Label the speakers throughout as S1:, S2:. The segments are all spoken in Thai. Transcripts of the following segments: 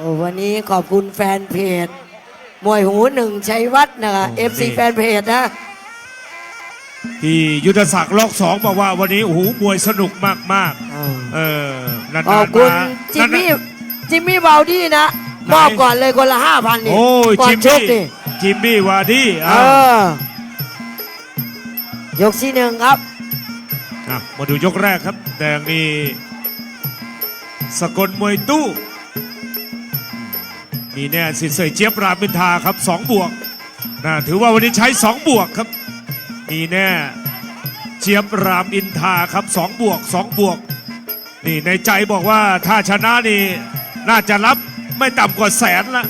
S1: โอ้วันนี้ขอบคุณแฟนเพจมวยหูหนึ่งชัยวัฒน์นะคะ
S2: โอ้
S1: FC
S2: นี่
S1: แฟนเพจนะ
S2: ที่ยุทธศักดิ์ล็อกสองบอกว่าวันนี้โอ้โหมวยสนุกมากมาก
S1: อ้าว
S2: ๆเออนาน
S1: ขอบ
S2: ๆ
S1: คุณ
S2: มา
S1: จิมมี่
S2: นาน
S1: จิมมี่เบาดี้นะ
S2: ไหน
S1: มอบก่อนเลยคนละห้าพันนี่
S2: ๆโอ้ย
S1: ก่อ
S2: จิ
S1: น
S2: ม
S1: ช
S2: มี่
S1: กนี่
S2: จิมมี่วาดี้
S1: เอ
S2: อะ
S1: อยกที่หนึ่งครับ
S2: อะมาดูยกแรกครับ แดงนี่สกลมวยตู้ มีแน่สิทธิ์เสยเจี๊ยบรามินทาครับสองบวกนะถือว่าวันนี้ใช้สองบวกครับ มีแน่เจี๊ยบรามอินทาครับสองบวกสองบวกนี่ในใจบอกว่าถ้าชนะนี่น่าจะรับไม่ต่ำกว่าแสนละ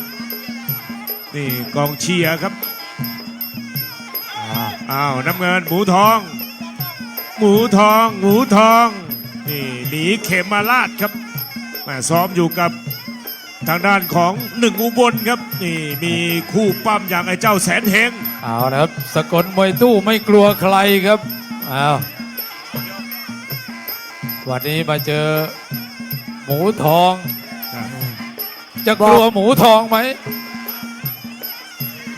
S2: นี่กองเชียร์ครับอ้าวน้ำเงินหมูทอง หมูทอง หมูทองนี่หนีเขมมาลาดครับม่ซ้อมอยู่กับ ทางด้านของหนึ่งอุบลครับนี่มีคู่ปั้มอย่างไอ้เจ้าแสนเฮง
S3: เอานะครับสกลมวยตู้ไม่กลัวใครครับเอาวันนี้มาเจอหมูทอง จะกลัวหมูทองไหม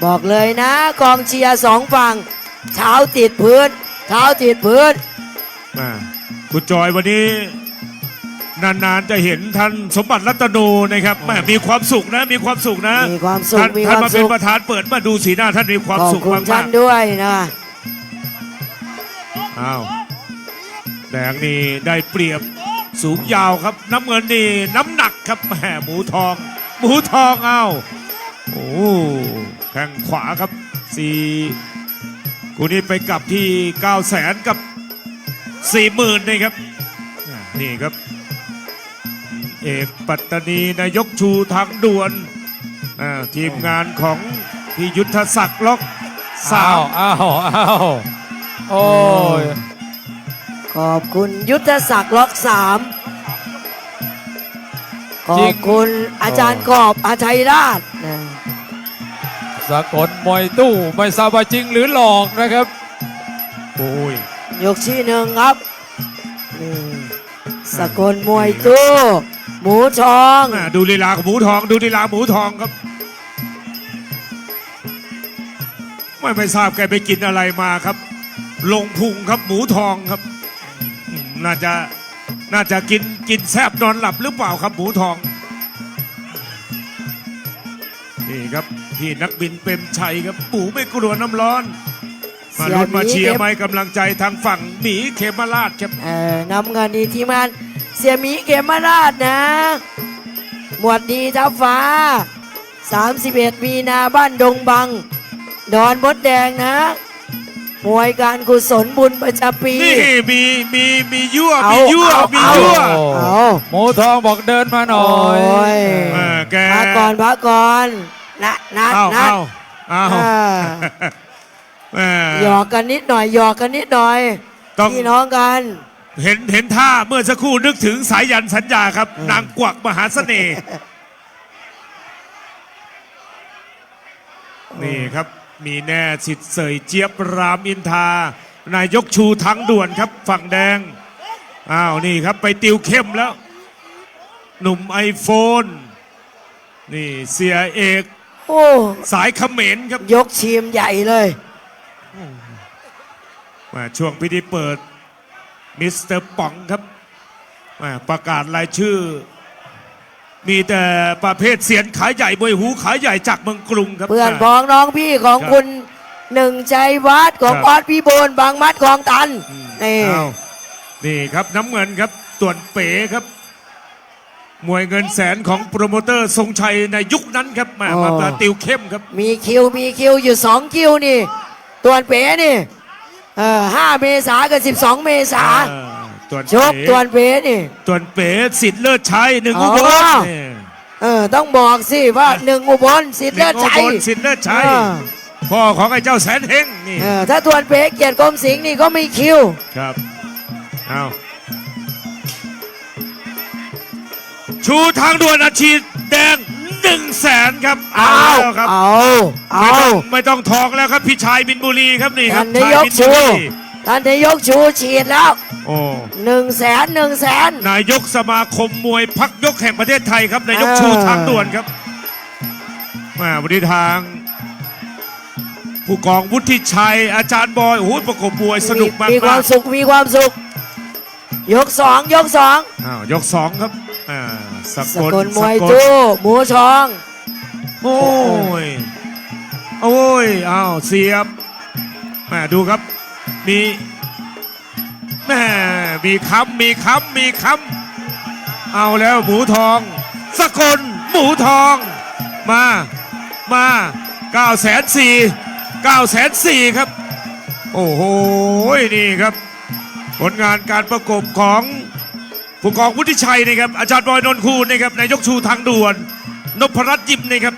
S1: บอกเลยนะกองเชียร์สองฝั่งเท้าติดพื้นเท้าติดพื้น
S2: อ่าคุณจอยวันนี้ นานๆจะเห็นท่านสมบัติรัตโนนะครับแม่มีความสุขนะมีความสุขนะ
S1: มีความสุข
S2: ท่าน
S1: มีค
S2: ท่าน
S1: วาม
S2: มาเป็
S1: สุ
S2: น
S1: ข
S2: ประธานเปิดมาดูสีหน้าท่านมีความ
S1: ขอบ
S2: สุข
S1: คุณ
S2: มา
S1: ท่าน
S2: ก
S1: ด้วยนะ
S2: ๆอ้าวแดงนี่ได้เปรียบสูงยาวครับ น้ำเงินนี่น้ำหนักครับแหมหมูทอง หมูทองอ้าวโอ้แข้งขวาครับสี่คู่นี้ไปกลับที่9 0 0แสนกับ 4 0,000นี่ครับอ่านี่ครับ เอกปัตตานีนายกชูทางด่วนอ่าทีมงานของพี่ยุทธศักดิ์ล็อกสา
S3: อ้าว
S2: ม
S3: อ้าวอ้าวโอ้ย
S1: ขอบคุณยุทธศักดิ์ล็อกสามขอบคุณอาจารย์กอบอาชัยราชนะ
S3: สกลมวยตู้ไม่ทราบว่าจริงหรือหลอกนะครับ
S2: โอ้ย
S1: ยกที่หนึ่งครับนี่สกลมวยตู้ หมูทอง
S2: แม่ดูลีลาของหมูทอง ดูลีลาหมูทองครับ ไม่ไม่ทราบแกไปกินอะไรมาครับ ลงพุงครับหมูทองครับอืมน่าจะน่าจะกินกินแซบนอนหลับหรือเปล่าครับหมูทอง นี่ครับพี่นักบินเปรมชัยครับหมูไม่กลัวน้ำร้อน มาลุ้นมาเชียร์มาให้กำลังใจทางฝั่งหมีเคมราชครับ
S1: เอ่อนำเงินดีทีมงานเสียหมีเกมมาราชนะ หมวดดีทับฟ้า 31 มีนาบ้านดงบัง ดอนมดแดงนะมวยการกุศลบุญประจำปี
S2: นี่มีมีมียั่ว
S1: เอา
S2: มียั่ว
S1: เอา
S2: มี
S1: เอา
S2: ยั่ว
S1: เอา
S3: หมูทองบอกเดินมาหน่อ
S1: โอ้
S3: ย
S1: ย
S2: เออแก
S1: พักก่อนพักก่อนนะนัด
S2: เอา
S1: นัด
S2: เอาเอา
S1: อ่า
S2: แหม
S1: หยอกกันนิดหน่อยหยอกกันนิดหน่อย
S2: ต้อง
S1: พี่น้องกัน
S2: เห็นเห็นท่าเมื่อสักครู่นึกถึงสายยันสัญญาครับ นางกวักมหาเสน่ห์นี่ครับมีแน่สิทธิ์เสยเจี๊ยบรามอินทรานายกชูทางด่วนครับ ฝั่งแดง อ้าวนี่ครับไปติวเข้มแล้ว หนุ่มไอโฟน นี่เสียเอก
S1: โอ้
S2: สายเขมรครับ
S1: ยกทีมใหญ่เลย
S2: มาช่วงพิธีเปิด มิสเตอร์ป๋องครับมาประกาศรายชื่อ มีแต่ประเภทเสียนขายใหญ่มวยหูขายใหญ่จากเมืองกรุงครับ
S1: เพื่อน
S2: มา
S1: พ้องน้องพี่ของ
S2: ครับ
S1: คุณหนึ่งใจวัดของ
S2: ครับ
S1: ออสพี่โบนบางมัดของตันนี่
S2: อ้าวนี่ครับน้ำเงินครับต่วนเป๋ครับ มวยเงินแสนของโปรโมเตอร์ทรงชัยในยุคนั้นครับมามาปราติวเข้มครับ
S1: มีคิวมีคิวอยู่สองคิวนี่ ตัวนเป๋นี่ เออห้าเมษากับสิบสองเมษา
S2: เออต่วน
S1: ชก
S2: เป๋
S1: ตัวนเป๋นี่
S2: ต่วนเป๋สิทธิ์เลิศชัยหนึ่ง
S1: อ๋
S2: อุ
S1: อ
S2: บลนี่
S1: เออต้องบอกสิว่าหนึ่งอุบลสิทธิ์
S2: หนึ่
S1: เลิ
S2: ง
S1: ศ
S2: อุ
S1: ชั
S2: บ
S1: ย
S2: ลสิทธิ์เลิศชัย
S1: เออ
S2: พ่อของไอ้เจ้าแสนเฮงนี่
S1: เออถ้าตัวนเป๋เกียรติกรมสิงห์นี่ก็มีคิว
S2: ครับเอาชูทางด่วนอาชีพแดง หนึ่งแสนครับเอา
S1: เอา
S2: แล้วครับ
S1: เอาเอา
S2: ไม่ต้องไม่ต้องทองแล้วครับพี่ชายบินบุรีครับนี่ครับ
S1: ท่านนายก
S2: ชายบินบุรี
S1: ชูท่านนายกชูฉีดแล้ว
S2: โอ้
S1: หนึ่งแสนหนึ่งแสน
S2: นายกสมาคมมวยพักยกแห่งประเทศไทยครับนายก
S1: เออ
S2: ชูทางด่วนครับมาวันนี้ทาง ผู้กองวุฒิชัย อาจารย์บอยโอ้โหประกบมวยสนุกมาก
S1: มีความ
S2: ๆ
S1: สุขมีความสุข ยกสองยกสอง
S2: อ้าวยกสองครับอ่า ส
S1: ส
S2: กล
S1: กลมวย
S2: สกล
S1: ตู้หมูชอง
S2: โอ้ย โอ้ยอ้าวเสียบแม่ดูครับ มีแม่มีคำมีคำมีคำเอาแล้วหมูทอง สกลหมูทอง มา มา9แสนสี่9แสนสี่ครับ โอ้โห นี่ครับ ผลงานการประกบของ ผู้กองวุฒิชัยนะครับอาจารย์บอยนนคูนะครับนายกชูทางด่วนนพรัตน์ยิมนะครับ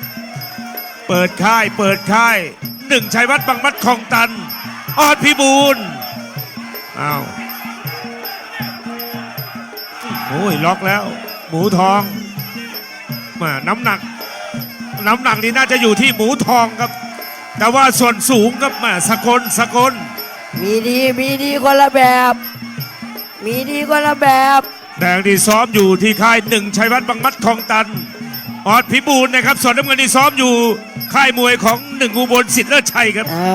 S2: เปิดค่ายเปิดค่ายหนึ่งชัยวัฒน์บางมัดคลองตันออดพิบูลอ้าวโอ้ยล็อกแล้ว หมูทองมาน้ำหนัก น้ำหนักนี่น่าจะอยู่ที่หมูทองครับ แต่ว่าส่วนสูงครับมาสกลสกล
S1: มีดีมีดีคนละแบบ มีดีคนละแบบ
S2: แดงที่ซ้อมอยู่ที่ค่ายหนึ่งชัยวัฒน์บางมัดคลองตัน ออดพิบูลนะครับส่วนน้ำเงินที่ซ้อมอยู่ค่ายมวยของหนึ่งอุบลสิทธิ์เลิศชัยครับ
S1: อ่า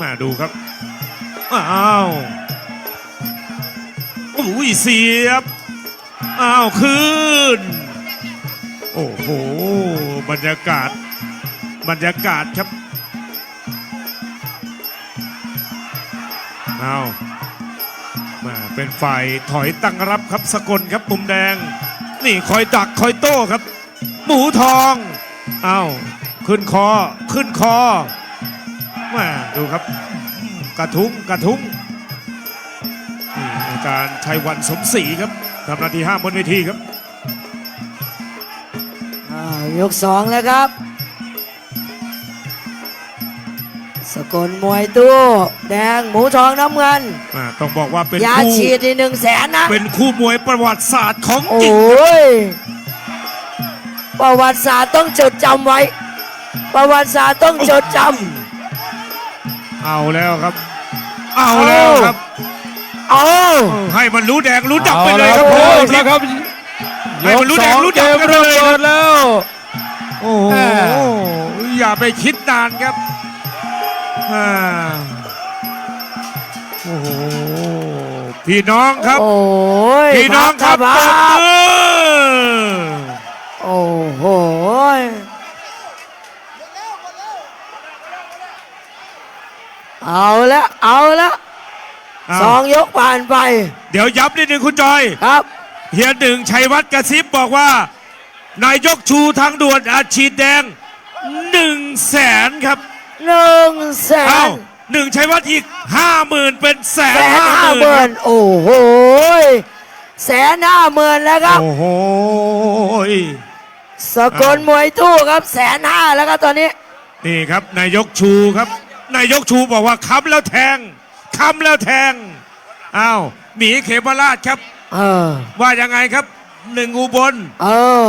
S2: มาดูครับอ้าวอุ้ยเสียบอ้าวคืนโอ้โห บรรยากาศ บรรยากาศครับ อ้าวมาเป็นฝ่ายถอยตั้งรับครับสกลครับมุมแดง นี่คอยดักคอยโต้ครับ หมูทองอ้าวขึ้นคอขึ้นคอมาดูครับ กระทุ้งกระทุ้งนี่อาจารย์ชัยวันสมศรีครับทำนาทีห้าบนเวทีครับ
S1: ยกสองแล้วครับ สกลมวยตู้แดงหมูทองน้ำเงิน
S2: อ่าต้องบอกว่าเป็น
S1: ยา
S2: คู่
S1: ฉีดที่หนึ่งแสนนะ
S2: เป็นคู่มวยประวัติศาสตร์ของ
S1: โอ
S2: จริง้
S1: ยประวัติศาสตร์ต้องจดจำไว้ ประวัติศาสตร์ต้องจดจ
S2: เอาแล้วครับ เอาแล้วครับำ
S1: เอา
S2: เออให้มันรู้แดงรู้ดับไปเลยครับ
S3: อา
S2: โอ้
S3: ละ
S2: ย
S3: ครับ
S2: ให้มันรู้แดงรู้
S3: เก
S2: ดับ
S3: ม
S2: กันไป
S3: เริ่ม
S2: เลยค
S3: เปิ
S2: รับ
S3: ดแล้ว
S2: โอ้โห
S3: แม่
S2: อย่าไปคิดนานครับ อ่าโอ้โหพี่น้องครับ
S1: โอ้ย
S2: พี่น้องครับ
S1: ค
S2: ป
S1: รั
S2: ร
S1: บบ
S2: มือ
S1: โอ้โหเอาละเอาละ
S2: อ้าว
S1: สองยกผ่านไป
S2: เดี๋ยวย้ำนิดนึงคุณจอย
S1: ครับ
S2: เฮียหนึ่งชัยวัฒน์กระซิบบอกว่า นายกชูทางด่วนอาชีดแดงหนึ่งแสนครับ
S1: หนึ่งแส
S2: เอ้านหนึ่งชัยวัฒน์อีกห้าหมื่นเป็นแสน
S1: แสน
S2: ห้า
S1: ห้า
S2: ห
S1: ห
S2: มื่
S1: มื่
S2: น
S1: นโอ้โหแสนห้าหมื่นแล้วครับ
S2: โอ้โห
S1: สกลมวยตู้ครับแสนห้าแล้วครับตอนนี้
S2: นี่ครับนายกชูครับ นายกชูบอกว่าค้ำแล้วแทงค้ำแล้วแทงอ้าวหมีเขมราชครับ
S1: เออ
S2: ว่ายังไงครับหนึ่งอุบล
S1: เออ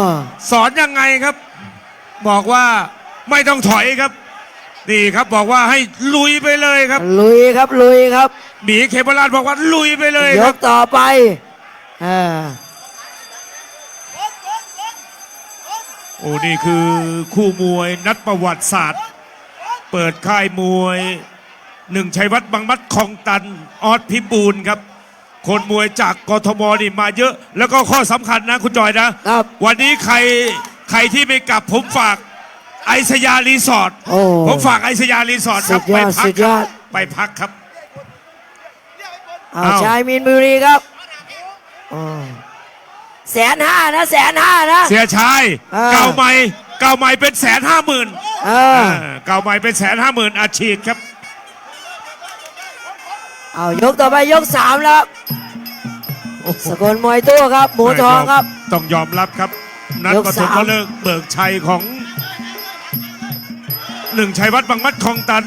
S2: สอนยังไงครับ บอกว่าไม่ต้องถอยครับ นี่ครับบอกว่าให้ลุยไปเลยครับ
S1: ลุยครับลุยครับ
S2: หมีเคมราชบอกว่าลุยไปเลย
S1: ย
S2: ครับ
S1: กต่อไปเออ
S2: โอ้นี่คือคู่มวยนัดประวัติศาสตร์ เปิดค่ายมวยหนึ่งชัยวัฒน์บางมัดคลองตันออสพิบูลครับ คนมวยจากกทมนี่มาเยอะ แล้วก็ข้อสำคัญนะคุณจอยนะ
S1: ครับ
S2: วันนี้ใครใครที่ไม่กลับผมฝาก ไอสยารีสอร์ท
S1: โอ้
S2: ผมฝากไอสยารีสอร์ทครับ
S1: สุดย
S2: ไป
S1: อด
S2: พัก
S1: สุด
S2: ค
S1: ย
S2: รั
S1: อบด
S2: ไปพักครับ
S1: เอา
S2: เอา
S1: ชายมินบุรีครับอ๋อแสนห้านะแสนห้านะ
S2: เสียชาย
S1: อ่า
S2: เก่าใหม่เก่าใหม่เป็นแสนห้าหมื่น
S1: เออ
S2: เก่าใหม่เป็นแสนห้าหมื่นอาชีพครับ
S1: เอายกต่อไปยกสามแล้วครับ
S2: โอ้โห
S1: สกลมวยตู้ครับ หมูทองครับ
S2: ต้องยอมรับครับ นัด
S1: ยก
S2: ปฐม
S1: สาม
S2: ฤกษ์เบิกชัยของ หนึ่งชัยวัฒน์บางมัดคลองตัน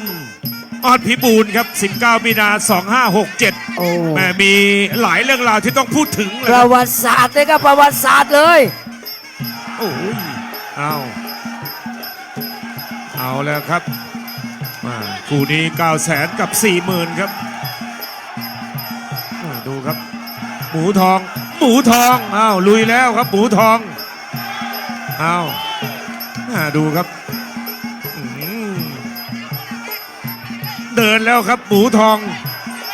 S2: ออดพิบูลครับ 19มีนา2567
S1: โอ้
S2: แม่มีหลายเรื่องราวที่ต้องพูดถึงเลย
S1: ประวัติศาสตร์เลยครับประวัติศาสตร์เลย
S2: โอ้ยเอาเอาแล้วครับอ่าคู่นี้9 0 0แสนกับ 40,000ครับอ่าดูครับ หมูทอง หมูทองอ้าวลุยแล้วครับ หมูทองอ้าวอ่าดูครับ เดินแล้วครับ หมูทอง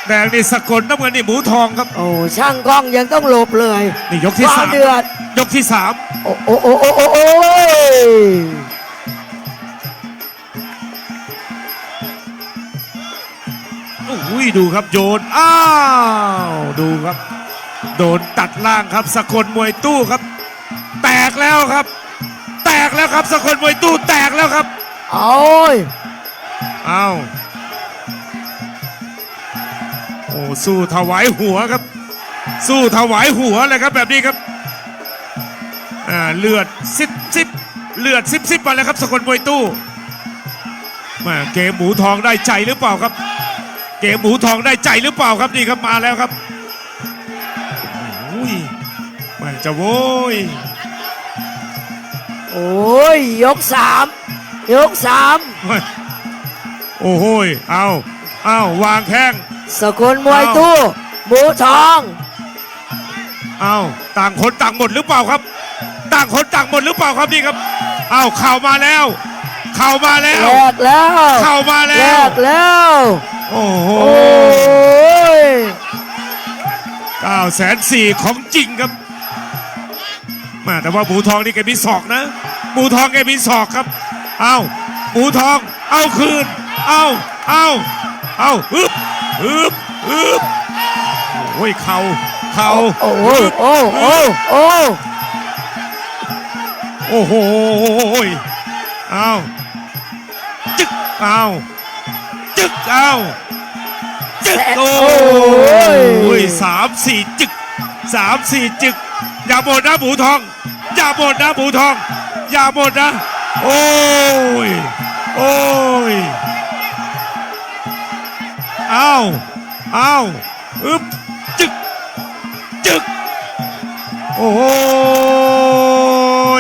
S2: แดงนี่สกลน้ำเงินนี่หมูทองครับ
S1: โอ้ช่างกล้องยังต้องหลบเลย
S2: นี่ยกที่
S1: ควา
S2: สามม
S1: เดือด
S2: ยกที่สาม
S1: โอ้โอ้โอ้โอ้โอ้โอ้ย
S2: โอ้ยดูครับโยน อ้าว ดูครับ โดนตัดล่างครับสกลมวยตู้ครับ แตกแล้วครับ แตกแล้วครับสกลมวยตู้แตกแล้วครับ
S1: โอ้ย
S2: อ้าว โอ้สู้ถวายหัวครับ สู้ถวายหัวเลยครับแบบนี้ครับอ่าเลือดซิบซิบเลือดซิบซิบมาแล้วครับสกลมวยตู้แมาเกมหมูทองได้ใจหรือเปล่าครับ เกมหมูทองได้ใจหรือเปล่าครับนี่ครับมาแล้วครับโอ้ยแมันจะโว้ย
S1: โอ้ยยกสามยกสาม
S2: เฮ้ยโอ้โหยเอาเอาวางแข้ง
S1: สกุลมวยตู้หมูทอง
S2: เอาต่างคนต่างหมดหรือเปล่าครับ ต่างคนต่างหมดหรือเปล่าครับนี่ครับเอาเข่ามาแล้ว เข่ามาแล้ว
S1: แลกแล้ว
S2: เข่ามา
S1: แล
S2: แล้ว
S1: กแล้ว
S2: โอ้โห
S1: โอ้ย
S2: เก้าแสนสี่ของจริงครับแมาแต่ว่าหมูทองนี่แกมีศอกนะหมูทองแกมีศอกครับ เอาหมูทอง เอาคืน เอาเอาเอาฮึบ ฮึบฮึบโอ้ยเข่าเข่า
S1: โอ้โหโอ้โอ้โอ้
S2: โอ้โหเอาจึกเอาจึกเอาจึกโอ้ยสามสี่จึกสามสี่จึก อย่าหมดนะหมูทอง อย่าหมดนะหมูทอง อย่าหมดนะ โอ้ย โอ้ยเอาเอาอึบจึก จึก โอ้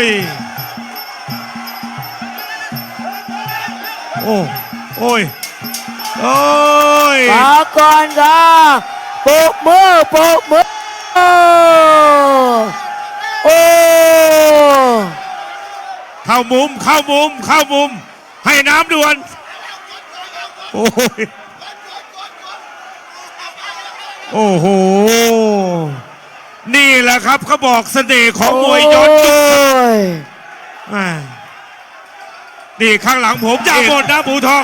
S2: ยโอ้โอ้ยโอ้ย
S1: ปาก่อนค่ะปรบมือปรบมือโอ้
S2: เข้ามุม เข้ามุม เข้ามุม ให้น้ำด่วน โอ้ย โอ้โห นี่แหละครับเขาบอกเสน่ห์ของมวยย้อนยุค
S1: โอ้ย
S2: อ่านี่ข้างหลังผมอย่าหมดนะหมูทอง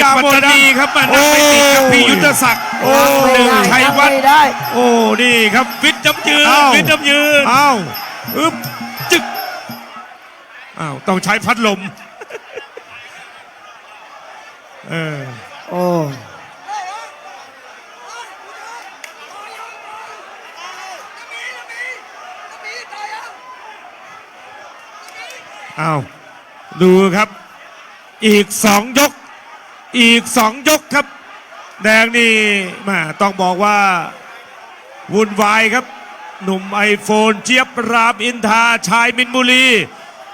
S2: อย่าหมดนะครับมันนั่งไม่ติดกับพี่ยุทธศักดิ์
S1: โอ้ย
S2: หนึ่งชัยวัฒน์
S1: ไม่ได้
S2: โอ้นี่ครับวิทย์จำยืน
S3: อ้าว
S2: วิทย์จำยืนอ้าวอึ๊บจึกอ้าวต้องใช้พัดลมเออ
S1: โอ้
S2: อ้าวดูครับ อีกสองยก อีกสองยกครับ แดงนี่มาต้องบอกว่า วุ่นวายครับ หนุ่มไอโฟนเจี๊ยบรามอินทาชายมินบุรี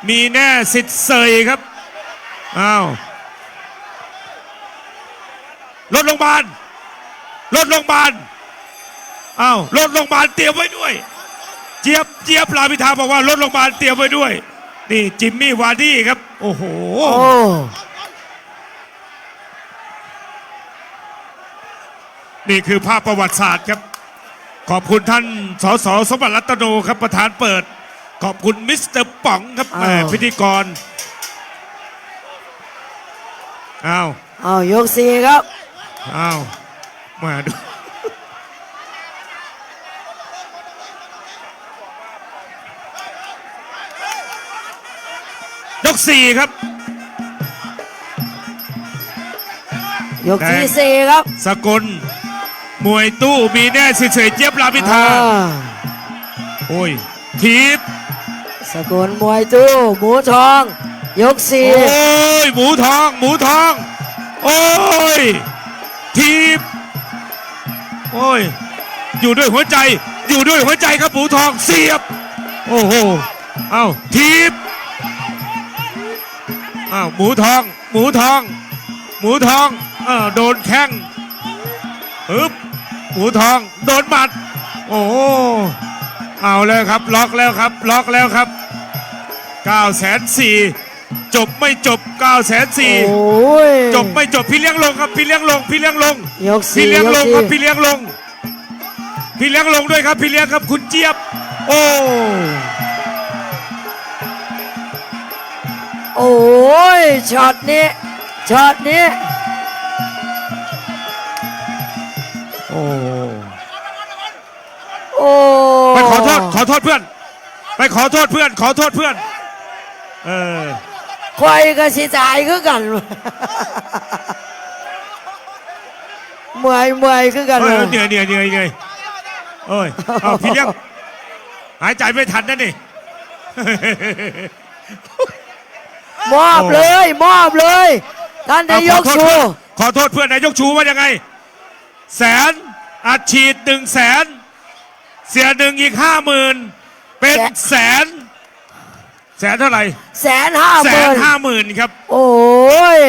S2: มีแน่สิทธิ์เสยครับอ้าวรถโรงพยาบาลรถโรงพยาบาลอ้าวรถโรงพยาบาลเตรียมไว้ด้วย เจี๊ยบเจี๊ยบรามอินทาบอกว่ารถโรงพยาบาลเตรียมไว้ด้วย นี่จิมมี่วาร์ดี้ครับ โอ้โห
S1: โอ้
S2: นี่คือภาพประวัติศาสตร์ครับ ขอบคุณท่านสสสมบัติรัตโนครับประธานเปิด ขอบคุณมิสเตอร์ป๋องครับแหมพิธีกรอ้าว
S1: เอายกสี่ครับ
S2: อ้าวมาดู ยกสี่ครับ
S1: ยกที่
S2: แดง
S1: สี่ครับ
S2: สกลมวยตู้มีแน่สิเฉยเจี๊ยบรามอินทรา
S1: อ่า
S2: โอ้ยทีบ
S1: สกุลมวยตู้หมูทอง ยกสี่
S2: โอ้ยหมูทอง หมูทอง โอ้ยทีบโอ้ยอยู่ด้วยหัวใจ อยู่ด้วยหัวใจครับหมูทองเสียบ โอ้โหเอ้าทีบ อ้าวหมูทอง หมูทอง หมูทองเออโดนแข้งอึ๊บหมูทอง โดนหมัด โอ้โหเอาแล้วครับ ล็อกแล้วครับ ล็อกแล้วครับ9แสนสี่จบไม่จบ9แสนสี่
S1: โอ้ย
S2: จบไม่จบพี่เลี้ยงลงครับพี่เลี้ยงลงพี่เลี้ยงลง
S1: ยกสี่
S2: พี่เลี้ยง
S1: ยก
S2: ลงครับ
S1: สี่
S2: พี่เลี้ยงลง พี่เลี้ยงลงด้วยครับ พี่เลี้ยงครับคุณเจี๊ยบ โอ้
S1: โอ้ยช็อตนี้ช็อตนี้
S2: โอ้
S1: โอ้
S2: ไปขอโทษขอโทษเพื่อน ไปขอโทษเพื่อน ขอโทษเพื่อน เออ
S1: ควยก็สิตายคือกันเมื่อยเมื่อยคือกัน
S2: เออเหนื่อยเหนื่อยเหนื่อยเหนื่อยเอ้ยเอาพี่เลี้ยงหายใจไม่ทันนั่นนี่
S1: มอบเลยมอบเลย ท่านนายก
S2: ขอ
S1: ชู
S2: โทษเพื่อนขอโทษเพื่อนนายกชูว่ายังไง แสนอัดฉีดหนึ่งแสนเสียหนึ่งอีกห้าหมื่นเป็นแสน แสนเท่าไหร่
S1: แสนห้า
S2: แส
S1: หมื่
S2: น
S1: น
S2: ห้าหมื่นครับ
S1: โอ้ย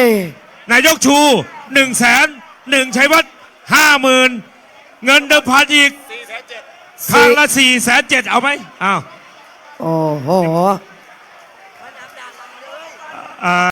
S2: นายกชูหนึ่งแสนหนึ่งชัยวัฒน์ห้าหมื่นเงินเดิมพันอีกครั้งละสี่แสนเจ็ดเอาไหมอ้าว
S1: โอ้โห
S2: Uh,